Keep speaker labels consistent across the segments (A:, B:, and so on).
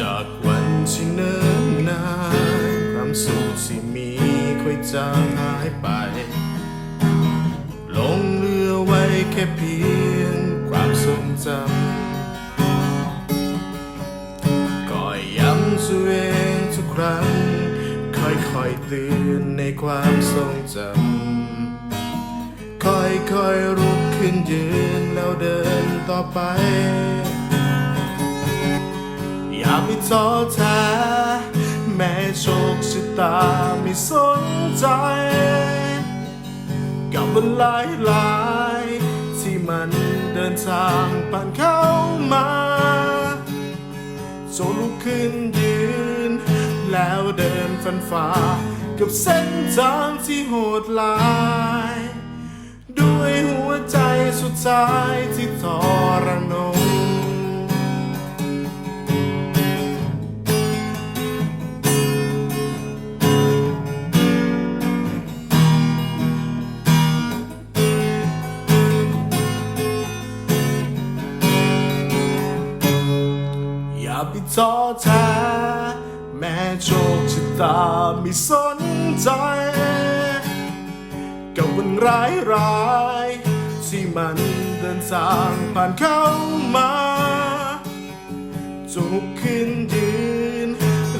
A: จากวันที่เนิ่นนานความสุขที่มีค่อยจางหายไป ลงเรือไว้แค่เพียงความทรงจำก็ย้ำตัวเองทุกครั้ง ค่อยๆเตือนในความทรงจำค่อยๆลุกขึ้นยืนแล้วเดินต่อไป ไปท้อแท้แม้โชคชะตาไม่สนใจ กับวันหลายหลายที่มันเดินทางผ่านเข้ามาจนลุกขึ้นยืน แล้วเดินฟันฝ่ากับเส้นทางที่โหดหลาย ด้วยหัวใจสุดท้ายที่ทร อย่าไปท้อแท้แม้โชคชะตาไม่สนใจกับวันร้ายร้ายที่มันเดินทางผ่านเข้ามาจงลุกขึ้นยืน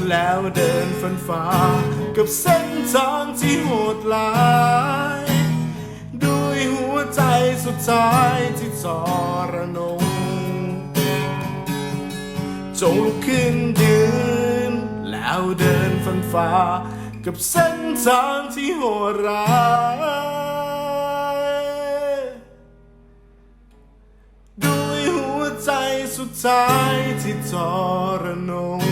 A: แล้วเดินฟันฝ่ากับเส้นทางที่โหดร้ายด้วยหัวใจสุดท้ายที่ทรนง จงลุกขึ้นยืน แล้วเดินฟันฝ่ากับเส้นทางที่โหดร้ายด้วยหัวใจสุดท้ายที่ทรนง